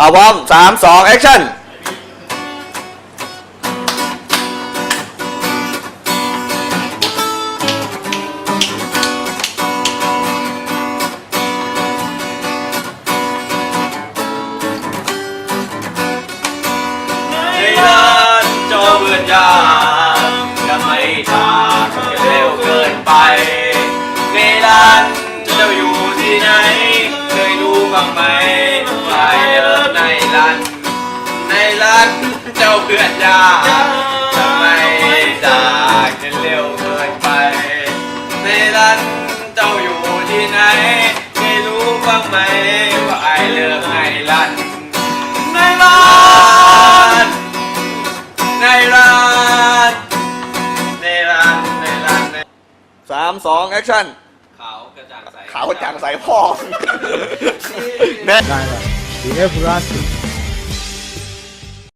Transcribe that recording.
เอาพร้อมสามสองแอคชั่นในรันจะเบื่อยามจะไม่ทางเร็วเกินไปในร้านจ้าอยู่ที่ไหนเคยรู้บ้างไหม ในร้านเจ้าเบื่อยามจะไม่จากเร็วเกินไป ในร้านเจ้าอยู่ที่ไหนเคยรู้บ้างไหมว่าไอเลิฟในร้านในร้านในร้านในร้านในร้านในสามสองแอคชั่นขาวกระจ่างใสขาวจางใสพ่อแน่ Diana, the Everlasting